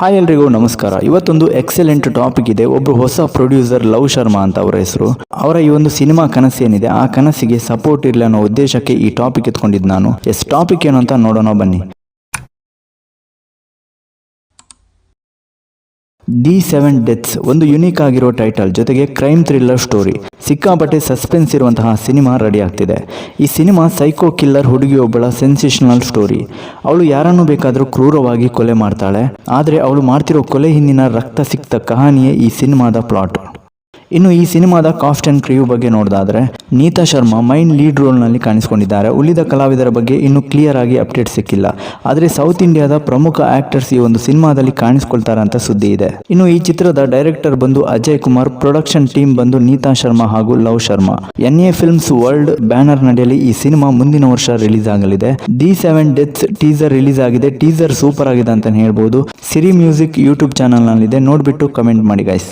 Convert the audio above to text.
Hi ಎಲ್ರಿಗೂ ನಮಸ್ಕಾರ. ಇವತ್ತೊಂದು ಎಕ್ಸಲೆಂಟ್ ಟಾಪಿಕ್ ಇದೆ. ಒಬ್ರು ಹೊಸ ಪ್ರೊಡ್ಯೂಸರ್ ಲವ್ ಶರ್ಮಾ ಅಂತ ಅವರ ಹೆಸರು. ಅವರ ಈ ಒಂದು ಸಿನಿಮಾ ಕನಸೇನಿದೆ ಆ ಕನಸಿಗೆ ಸಪೋರ್ಟ್ ಇರಲಿ ಅನ್ನೋ ಉದ್ದೇಶಕ್ಕೆ ಈ ಟಾಪಿಕ್ ಎತ್ಕೊಂಡಿದ್ದು ನಾನು. ಎಸ್ ಟಾಪಿಕ್ ಏನು ಅಂತ ನೋಡೋಣ ಬನ್ನಿ. ದಿ ಸೆವೆನ್ ಡೆತ್ಸ್, ಒಂದು ಯುನೀಕ್ ಆಗಿರೋ ಟೈಟಲ್ ಜೊತೆಗೆ ಕ್ರೈಮ್ ಥ್ರಿಲ್ಲರ್ ಸ್ಟೋರಿ. ಸಿಕ್ಕಾಪಟ್ಟೆ ಸಸ್ಪೆನ್ಸ್ ಇರುವಂತಹ ಸಿನಿಮಾ ರೆಡಿ ಆಗ್ತಿದೆ. ಈ ಸಿನಿಮಾ ಸೈಕೋ ಕಿಲ್ಲರ್ ಹುಡುಗಿಯೊಬ್ಬಳ ಸೆನ್ಸೇಷನಲ್ ಸ್ಟೋರಿ. ಅವಳು ಯಾರನ್ನು ಬೇಕಾದರೂ ಕ್ರೂರವಾಗಿ ಕೊಲೆ ಮಾಡ್ತಾಳೆ. ಆದರೆ ಅವಳು ಮಾಡ್ತಿರೋ ಕೊಲೆ ಹಿಂದಿನ ರಕ್ತ ಸಿಕ್ತ ಕಹಾನಿಯೇ ಈ ಸಿನಿಮಾದ ಪ್ಲಾಟ್ ಇನ್ನು ಈ ಸಿನಿಮಾದ ಕಾಫ್ಟ್ ಅಂಡ್ ಕ್ರಿಯೂ ಬಗ್ಗೆ ನೋಡಿದಾದರೆ ನೀತಾ ಶರ್ಮಾ ಮೈನ್ ಲೀಡ್ ರೋಲ್ನಲ್ಲಿ ಕಾಣಿಸಿಕೊಂಡಿದ್ದಾರೆ. ಉಳಿದ ಕಲಾವಿದರ ಬಗ್ಗೆ ಇನ್ನೂ ಕ್ಲಿಯರ್ ಆಗಿ ಅಪ್ಡೇಟ್ ಸಿಕ್ಕಿಲ್ಲ. ಆದರೆ ಸೌತ್ ಇಂಡಿಯಾದ ಪ್ರಮುಖ ಆಕ್ಟರ್ಸ್ ಈ ಒಂದು ಸಿನಿಮಾದಲ್ಲಿ ಕಾಣಿಸ್ಕೊಳ್ತಾರೆ ಅಂತ ಸುದ್ದಿ ಇದೆ. ಇನ್ನು ಈ ಚಿತ್ರದ ಡೈರೆಕ್ಟರ್ ಬಂದು ಅಜಯ್ ಕುಮಾರ್ ಪ್ರೊಡಕ್ಷನ್ ಟೀಮ್ ಬಂದು ನೀತಾ ಶರ್ಮಾ ಹಾಗೂ Luv Sharma. N A films world banner ನಡೆಯಲ್ಲಿ ಈ ಸಿನಿಮಾ ಮುಂದಿನ ವರ್ಷ ರಿಲೀಸ್ ಆಗಲಿದೆ. The seven deaths teaser release ಆಗಿದೆ. ಟೀಸರ್ ಸೂಪರ್ ಆಗಿದೆ ಅಂತ ಹೇಳ್ಬೋದು. ಸಿರಿ ಮ್ಯೂಸಿಕ್ ಯೂಟ್ಯೂಬ್ ಚಾನಲ್ನಲ್ಲಿದೆ. ನೋಡ್ಬಿಟ್ಟು ಕಮೆಂಟ್ ಮಾಡಿ ಗೈಸ್